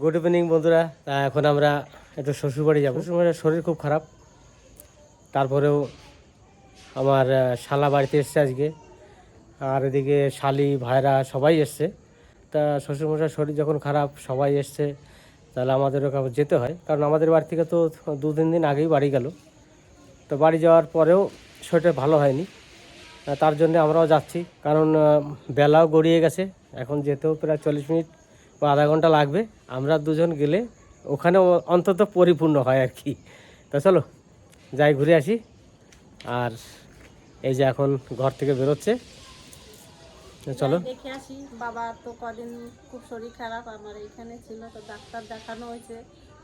Good evening বন্ধুরা। তা এখন আমরা একটু শ্বশুরবাড়ি যাব। শ্বশুরবাড়ির শরীর খুব খারাপ। তারপরেও আমার শালা বাড়িতে এসছে আজকে। আর এদিকে শালি ভাইরা সবাই এসছে। তা শ্বশুরমশাই শরীর যখন খারাপ সবাই এসছে। তাহলে আমাদেরও যেতে হয়। কারণ আমাদের বাড়ি থেকে তো দু তিন দিন আগেই বাড়ি গেল। তো বাড়ি যাওয়ার পরেও শরীরটা ভালো হয়নি। তার জন্য আমরাও যাচ্ছি। কারণ বেলাও গড়িয়ে গেছে। এখন যেতেও প্রায় চল্লিশ মিনিট। আধা ঘণ্টা লাগবে। আমরা দুজন গেলে ওখানে অন্তত পরিপূর্ণ হয় আর কি। তা চলো যাই ঘুরে আসি। আর এই যে এখন ঘর থেকে বেরোচ্ছে। তো চলো। দেখে আসি বাবা তো কদিন খুব শরীর খারাপ আমার এইখানে ছিল তো ডাক্তার দেখানো হয়েছে।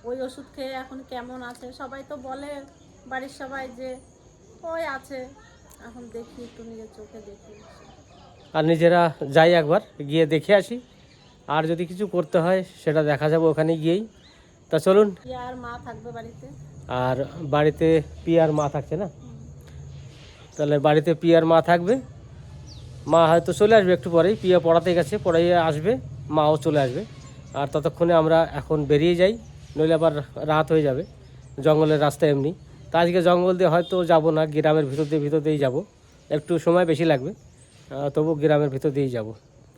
ওই ওষুধ খেয়ে এখন কেমন আছে? সবাই তো বলে বাড়ির সবাই যে ওই আছে। এখন দেখি একটু নিজের চোখে দেখি। আর নিজেরা যাই একবার গিয়ে দেখে আসি। আর যদি কিছু করতে হয় সেটা দেখা যাবে ওখানে গিয়েই। তা চলুন। আর মা থাকবে বাড়িতে। আর বাড়িতে পিয়ার মা থাকছে না? তাহলে বাড়িতে পিয়ার মা থাকবে। মা হয়তো চলে আসবে একটু পরেই। পিয়া পড়াতে গেছে পড়াইয়ে আসবে মাও চলে আসবে। আর ততক্ষণে আমরা এখন বেরিয়ে যাই নইলে আবার রাত হয়ে যাবে। জঙ্গলের রাস্তা এমনি। তা আজকে জঙ্গল দিয়ে হয়তো যাব না গ্রামের ভিতর দিয়ে ভিতর দিয়েই যাব। একটু সময় বেশি লাগবে তবু গ্রামের ভিতর দিয়েই যাব।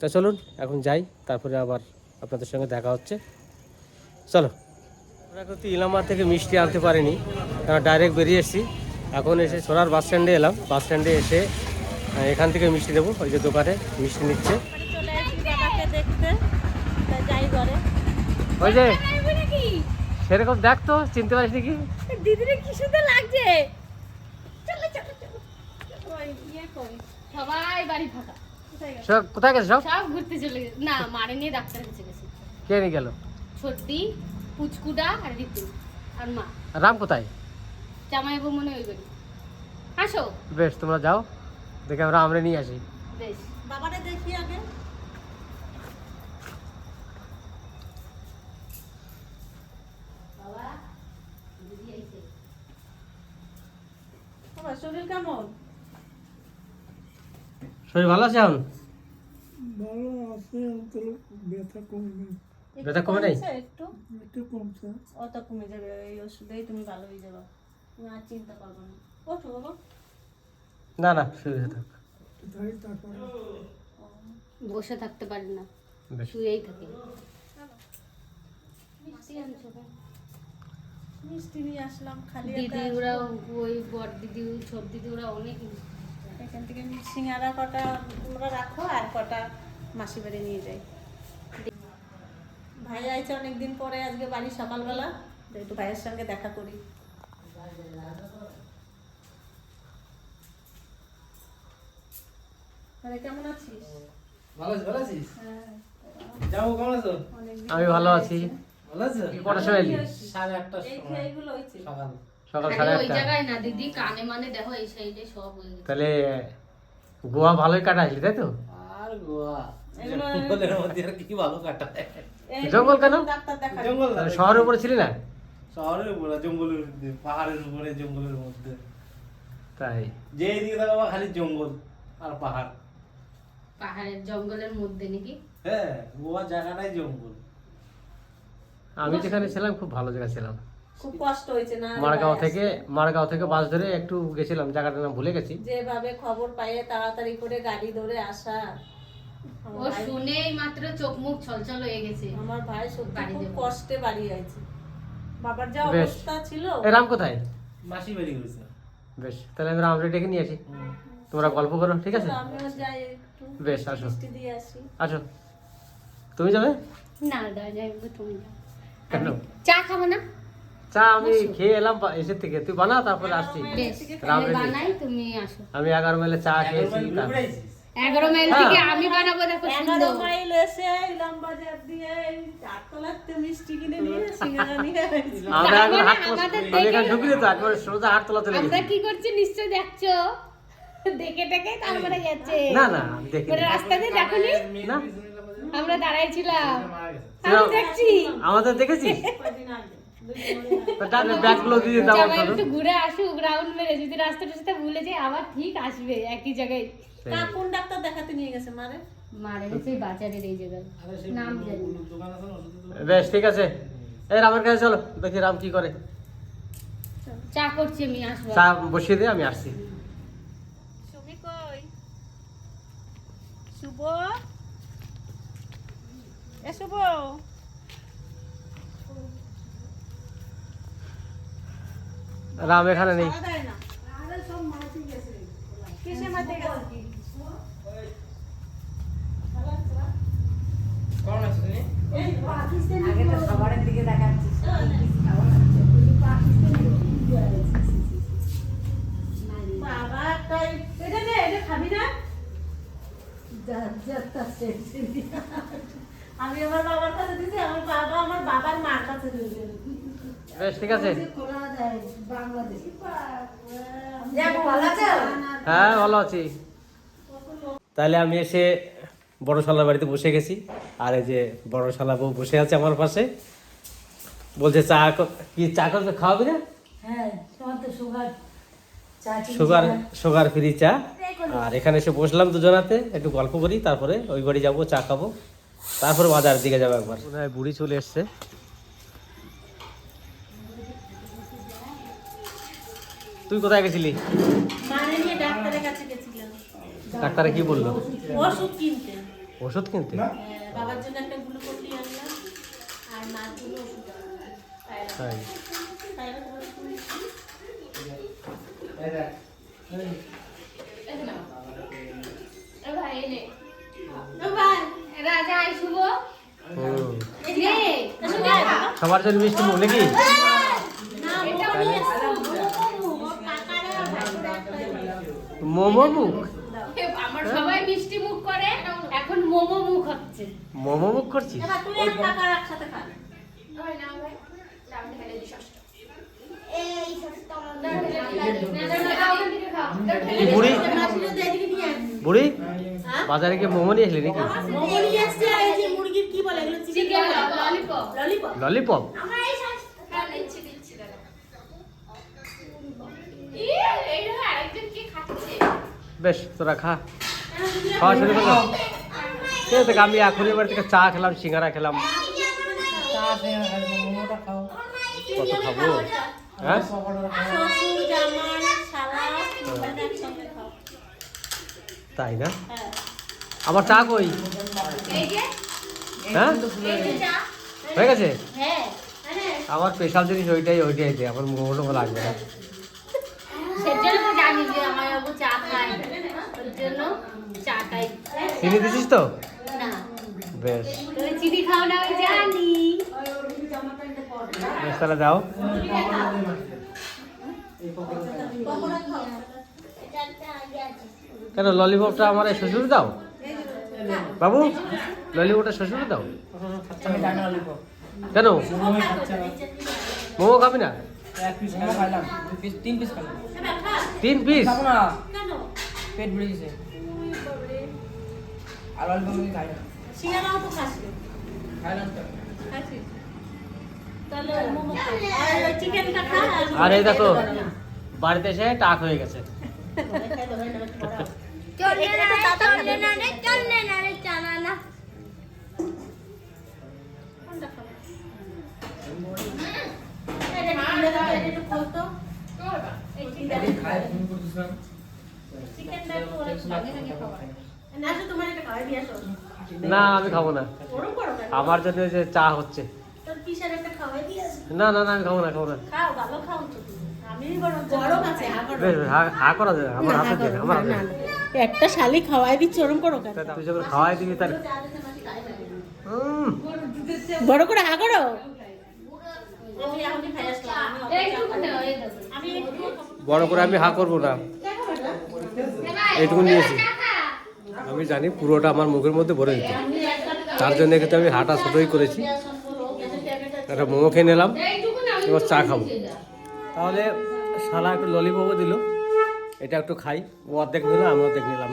তা চলুন এখন যাই তারপরে আবার আপনাদের সঙ্গে দেখা হচ্ছে। চলো। আমরা কিন্তু ইলামা থেকে মিষ্টি আনতে পারিনি কারণ ডাইরেক্ট বেরিয়ে এসেছি। এখন এসে সোনার বাস স্ট্যান্ডে এলাম। বাস স্ট্যান্ডে এসে এখান থেকে মিষ্টি দেবো ওই যে দোকানে মিষ্টি নিচ্ছে। ওই যে সেরকম দেখ তো চিনতে পারিস নাকি? দিদিরে কি সুন্দর লাগছে চলো চলো চলো ওই ইয়ে করি সবাই বাড়ি ফাঁকা কোথায় গেল সব কোথায় গেছে সব? সব ঘুরতে চলে গেছে। না মারে নিয়ে ডাক্তারের কাছে গেছে। কে নিয়ে গেল? ছোট্টি পুচকুডা আর ঋতু আর মা। রাম কোথায়? জামাই বউ মনে ওই বাড়ি। আসো। বেশ তোমরা যাও। দেখে আমরা আমরা নিয়ে আসি। বেশ। বাবারে দেখি আগে। বাবা শরীর কেমন? শরীর ভালো আছে এখন? ভালো আছে ব্যথা কমবে। ব্যথা কমে নাই? একটু? একটু কমছে। অত কমে যাবে এই ওষুধেই তুমি ভালো হয়ে যাবে। তুমি আর চিন্তা করবে না। ওঠো বাবা। না না শুয়ে থাক। বসে থাকতে পারি না। শুয়েই থাকি। মিষ্টি? মিষ্টি নিয়ে আসলাম খালি দিদি ওরা ওই বড় দিদি ছোট দিদি ওরা অনেক এখান থেকে সিঙ্গারা কটা তোমরা রাখো আর কটা মাসি বাড়ি নিয়ে যাই। ভাই আইছে অনেকদিন পরে আজকে বাড়ি সকালবেলা তো একটু ভাইয়ের সঙ্গে দেখা করি। আরে কেমন আছিস? ভালো আছিস ভালো হ্যাঁ। কেমন আছো? আমি ভালো আছি। ভালো আছো? কটার সময় সাড়ে আটটার সময় সকাল। সকাল সাড়ে ওই আটটা। জায়গায় না দিদি কানে মানে দেখো এই সাইডে সব হয়ে গেছে। তাহলে গোয়া ভালোই কাটাইলি তাই তো? আর গোয়া? জঙ্গলের মধ্যে আর কি ভালো কাটায়? জঙ্গল কেন? জঙ্গল শহরের উপরে ছিলি না? শহরের উপরে জঙ্গলের পাহাড়ের উপরে জঙ্গলের মধ্যে। তাই। যে দিকে খালি জঙ্গল আর পাহাড়। পাহাড়ের জঙ্গলের মধ্যে নাকি? হ্যাঁ গোয়া জায়গাটাই জঙ্গল। আমি যেখানে ছিলাম খুব ভালো জায়গা ছিলাম। খুব কষ্ট হয়েছে না? মারগাঁও থেকে মারগাঁও থেকে বাস ধরে একটু গেছিলাম জায়গাটার নাম ভুলে গেছি। যেভাবে খবর পাইয়ে তাড়াতাড়ি করে গাড়ি ধরে আসা। ও শুনেই মাত্র চোখ মুখ ছলছল হয়ে গেছে। আমার ভাই সত্যি খুব কষ্টে বাড়ি আছে বাবার যা অবস্থা ছিল। এ রাম কোথায়? মাসি বাড়ি গেছে। বেশ তাহলে আমি রামরে ডেকে নিয়ে আসি। তোমরা গল্প করো ঠিক আছে? আমিও যাই একটু। বেশ, আসো। মিষ্টি দিয়ে আসি। আসো। তুমি যাবে? না দাদা যাই তুমি যাও। কেন? চা খাব না? চা আমি খেয়ে এলাম এসে থেকে। তুই বানা তারপরে আসছি। আমি রেডি। বানাই তুমি আসো। আমি এগারো মাইলে চা খেয়েছি? এগারো মাইল হ্যাঁ। থেকে আমি বানাবো দেখো এগারো মাইল এসে ইলাম বাজার দিয়ে চারতলাতে মিষ্টি কিনে নিয়ে সিঙ্গারা নিয়ে আমরা এখন তার হাট মানে আমাদের আমি এখানে দেখে- তো একবার সোজা আমরা কি করছি নিশ্চয় দেখছ? দেখে টেকে তারপরে গেছে না না আমি দেখি মানে রাস্তা দিয়ে দেখোনি না। আমরা দাঁড়াইছিলাম। আমি দেখছি। আমাদের দেখেছিস? একটু ঘুরে আসুক রাউন্ড মেরে যদি রাস্তাটা সাথে ভুলে যায় আবার ঠিক আসবে একই জায়গায়। কা কোন ডাক্তার দেখাতে নিয়ে গেছে মারে? মারা গেছে বাজারের এই জায়গায়। নাম জানি বেশ ঠিক আছে। এই রামের কাছে চলো দেখি রাম কি করে। চা করছি আমি আসব। চা বসিয়ে দিয়ে আমি আসছি। সুমি কই? শুভ? এ শুভ রাম এখানে নেই খাওয়া দেয় না কিসে মাঠে গেছে বাবা তাই এটা নে এটা খাবি না আমি আমার বাবার কাছে দিছি আমার বাবা আমার বাবার মার কাছে দিয়েছে। বেশ ঠিক আছে। হ্যাঁ ভালো আছি। তাহলে আমি এসে বড় শালার বাড়িতে বসে গেছি। আর এই যে বড় শালা বউ বসে আছে আমার পাশে। বলছে চা ক- কি চা করবে খাওয়াবি না? সুগার। সুগার ফ্রি চা। আর এখানে এসে বসলাম দুজনাতে একটু গল্প করি তারপরে ওই বাড়ি যাব চা খাব। তারপরে বাজারের দিকে যাব একবার। বুড়ি চলে এসছে। তুই কোথায় গেছিলি? মানে ডাক্তারে কি বলল? ওষুধ কিনতে। ওষুধ কিনতে? আহ, বাবার জন্য একটা গ্লুকোজ আনলাম আর মার জন্য ওষুধ তাই। থাইরয়েড ওষুধ এ ভাই এনে ও ভাই রাজা আই শুভ হুম। এই যে নে, শুভ সবার জন্য মিষ্টি মুখ নাকি না এটা নিয়ে এসছো ও কাকারে আর ভাইরে একটা মোমো মুখ আমার সবাই মিষ্টি মুখ করে এখন মোমো মুখ হচ্ছে। মোমো মুখ করছিস? এবার তুই আর কাকার একসাথে খা কি বুড়ি। বুড়ি? হ্যাঁ? বাজারে গিয়ে মোমো নিয়ে আসলি নাকি? মোমো নিয়ে বেশ, তোরা খা। খাওয়া শুরু করো। ঠিক আছে, আমি এখনই বাড়ি থেকে চা খেলাম, সিঙ্গারা খেলাম। কত খাব? হ্যাঁ? তাই না? আমার চা কই? হ্যাঁ? হয়ে গেছে? আমার স্পেশাল জিনিস ওইটাই ওইটাই আমার মোমো লাগবে না। সেজন্য জানি যে আমার চা খায়। জন্য চিনি দিছিস তো? না। বেশ। তুমি চিনি খাও না আমি জানি। বেশ তাহলে দাও কেন ললিপপটা আমার এই শ্বশুর দাও? বাবু ললিপপটা শ্বশুর দাও? কেন? মোমো খাবি না? তিন পিস তিন পেট ভরে গেছে। আর অল্প আমি খাই না। শিয়ারাও তো খাসি খাই না। আর দেখো বাড়িতে এসে টাক হয়ে গেছে। ফোন করতেছিলাম চিকেনটা একটু ওরা ভাগে ভাগে খাওয়া। না, আমি খাব না? আমার জন্য যে চা হচ্ছে। না না না আমি খাব না খাব না। খাও, ভালো খাও তো তুমি। আমি বরং গরম আছে, হা করো। যাবে আমার হাতে দে আমার একটা শালি খাওয়াই দিচ্ছি ওরম করো তুই যখন খাওয়াই দিবি তার বড় করে হা করো। বড় করে আমি হা করব না। এইটুকু নিয়েছি। আমি জানি পুরোটা আমার মুখের মধ্যে ভরে দিত। তার জন্য কিন্তু আমি হাটা ছোটোই করেছি। একটা মোমো খেয়ে নিলাম, এবার চা খাব। তাহলে শালা একটু ললিপপও দিল। এটা একটু খাই। ও অর্ধেক নিল, আমি অর্ধেক নিলাম।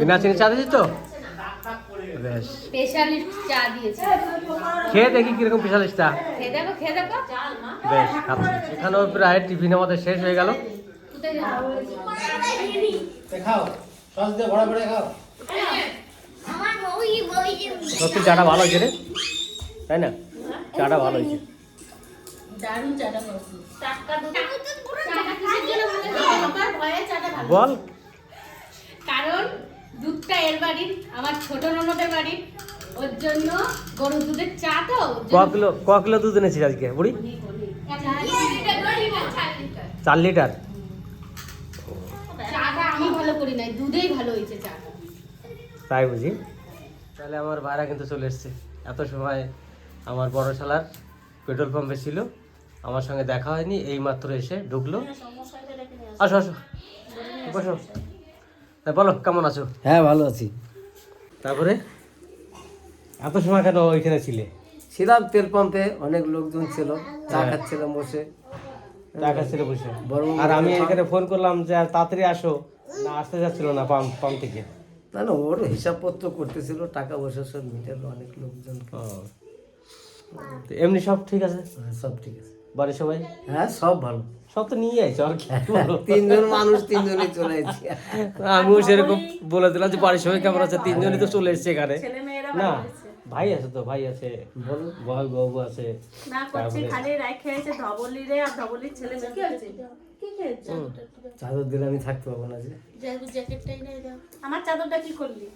বিনা চিনি চা দিয়েছিস তো? বেশ। চা দিয়েছে। খেয়ে দেখি কীরকম স্পেশালিস্টটা খেয়ে দেখো খেয়ে দেখো। বেশ এখানেও প্রায় টিফিন আমাদের শেষ হয়ে গেল। খাও সস দিয়ে ভরা ভরে খাও। সত্যি চাটা ভালো হয়েছে রে। তাই না? চাটা ভালো হয়েছে। দারুণ চাটা করছি বল। কারণ দুধটা এর বাড়ির আমার ছোট ননদের বাড়ির ওর জন্য গরুর দুধের চা তো ওর ক কিলো ক কিলো দুধ এনেছিস আজকে বুড়ি? চার লিটার। চাটা আমি ভালো করি নাই দুধেই ভালো হয়েছে চাটা তাই বুঝি? তাহলে আমার ভাড়া কিন্তু চলে এসছে। এত সময় আমার বড় শালার পেট্রোল পাম্পে ছিল। আমার সঙ্গে দেখা হয়নি এই মাত্র এসে ঢুকলো। আসো। আসো বসো। তা বলো কেমন আছো? হ্যাঁ ভালো আছি। তারপরে? এত সময় কেন ওইখানে ছিলে? ছিলাম তেল পাম্পে অনেক লোকজন ছিল চা খাচ্ছিলাম বসে। টাকা ছিল বসে। আর আমি এখানে ফোন করলাম যে আর তাড়াতাড়ি আসো। না আসতে যাচ্ছিল না পাম্প পাম্প থেকে। না না ওর হিসাবপত্র করতেছিল টাকা পয়সা সব মিটালো অনেক লোকজন। এমনি সব ঠিক আছে? হ্যাঁ, সব ঠিক আছে। বাড়ির সবাই? হ্যাঁ সব ভালো। সব তো নিয়ে আইছো আর কি তিনজন মানুষ তিনজনই চলে এসেছি আমিও সেরকম বলে দিলাম যে বাড়ির সবাই কেমন আছে তিনজনই তো চলে এসছে এখানে। না ভাই আছে তো ভাই আছে। বলো। বাবু আছে। না করছি খালি রাই খেয়েছে ধবলি রে আর ধবলির ছেলে মেয়ে কি খেয়েছে চাদর দিলে আমি থাকতে পারব না যে। জ্যাকেটটাই নাই আমার চাদরটা কি করলি?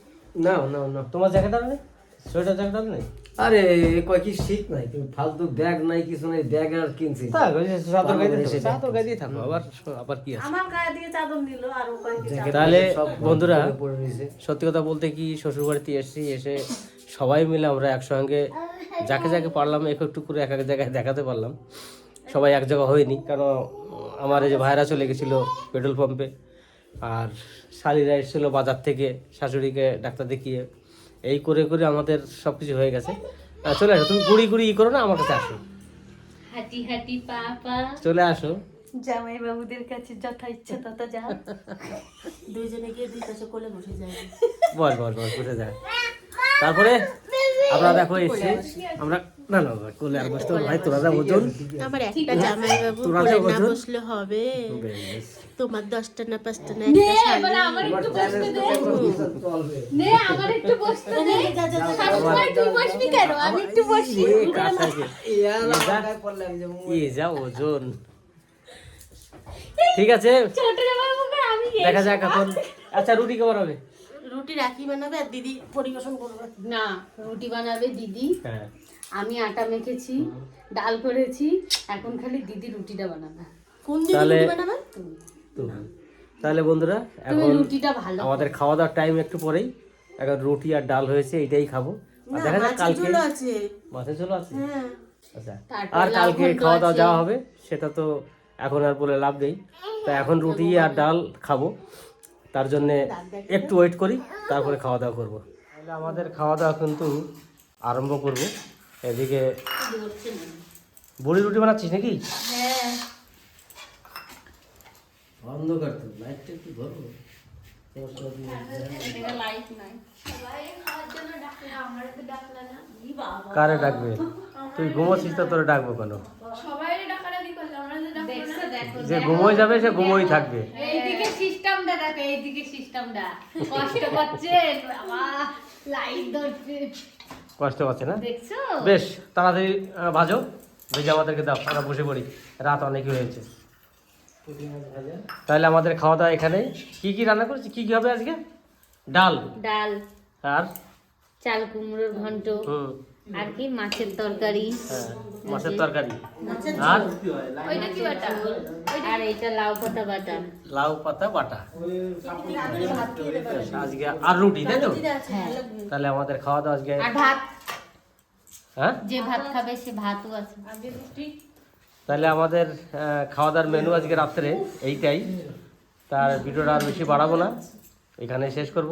না না না তোমার জ্যাকেট আর নেই সোয়েটার জ্যাকেট আর নেই আরে এ কয় কি শীত নাই তুমি ফালতু ব্যাগ নাই কিছু নাই ব্যাগ আর কিনছি। চাদর গায়ে দিয়ে চাদর গায়ে দিয়ে থাকো আবার আবার কি আছে? আমার গায়ে দিয়ে চাদর নিল আর ও কয় চাদর? তাহলে সব বন্ধুরা সত্যি কথা বলতে কি শ্বশুর বাড়িতে এসেছি এসে সবাই মিলে আমরা একসঙ্গে যাকে যাকে পারলাম একটু একটু করে এক এক জায়গায় দেখাতে পারলাম। সবাই এক জায়গা হয়নি কারণ আমার এই যে ভাইরা চলে গেছিল পেট্রোল পাম্পে আর শালিরা এসেছিল বাজার থেকে শাশুড়িকে ডাক্তার দেখিয়ে। এই করে করে আমাদের সব কিছু হয়ে গেছে। চলে আসো তুমি গুড়ি গুড়ি ই করো না আমার কাছে আসো। হাঁটি হাঁটি পা পা চলে আসো। জামাই বাবুদের কাছে যথা ইচ্ছা তথা যা দুইজনে গিয়ে দুই কাছে কোলে বসে যায় বল বল বল বসে যায় তারপরে? আমরা দেখো এসে আমরা না না না, কোলে আর বসতে ভাই তোরা যা ওজন আমার একটা জামাই বাবু তোরা কোলে যা না ওজন বসলে হবে বেশ। তোমার দশটা না পাঁচটা না একটা শাড়ি আমার একটু বসতে দে নে আমার একটু বসতে দে সবসময় তুই বসবি কেন আমি একটু বসি এ কাছাকে। এ যা ওজন ঠিক আছে ছোট জামাই মুখে আমি দেখা যাক এখন আচ্ছা রুটি কেমন হবে রুটি রাখি বানাবে আর দিদি পরিবেশন করবে। না রুটি বানাবে দিদি। হ্যাঁ। আমি আটা মেখেছি ডাল করেছি এখন খালি দিদি রুটিটা বানাবে। কোন দিদি তাহলে- রুটি বানাবে? তাহলে বন্ধুরা এখন রুটিটা ভালো। আমাদের খাওয়া দাওয়ার টাইম একটু পরেই এখন রুটি আর ডাল হয়েছে এটাই খাব। আর দেখা যাক কালকে আছে। চলো আছে? হ্যাঁ। আচ্ছা। আর কালকে খাওয়া দাওয়া যাওয়া হবে সেটা তো এখন আর বলে লাভ নেই। তো এখন রুটি আর ডাল খাব। তার জন্য একটু ওয়েট করি তারপরে খাওয়া দাওয়া করব। তাহলে আমাদের খাওয়া দাওয়া কিন্তু আরম্ভ করব। এদিকে বড়ি রুটি বানাচ্ছিস নাকি? অন্ধকার তো লাইটটা একটু ধরো। কারে ডাকবে? তুই ঘুমোছিস তো তোরে ডাকবো কেন? যে ঘুমোয় যাবে সে ঘুমোই থাকবে। এইদিকে সিস্টেমটা কষ্ট করছেন বাবা লাইট ধরছে। কষ্ট পাচ্ছে না? দেখছ? বেশ তাড়াতাড়ি ভাজো ভেজে আমাদেরকে দাও আমরা বসে পড়ি। রাত অনেকই হয়েছে। তাহলে আমাদের খাওয়া দাওয়া এখানে কি কি রান্না করেছি? কি কি হবে আজকে? ডাল। ডাল। আর? চাল কুমড়োর ঘন্ট। হুম। আর কি মাছের তরকারি। হ্যাঁ, মাছের তরকারি। আর? ওইটা কি বাটা? আর এইটা লাউ পাতা বাটা। লাউ পাতা বাটা। আজকে আর রুটি তাই তো? হ্যাঁ। তাহলে আমাদের খাওয়া দাওয়া আজকে আর ভাত? হ্যাঁ? যে ভাত খাবে সে ভাতও আছে। তাহলে আমাদের খাওয়া দাওয়ার মেনু আজকে রাত্রে এইটাই। তার ভিডিওটা আর বেশি বাড়াবো না। এখানে শেষ করব।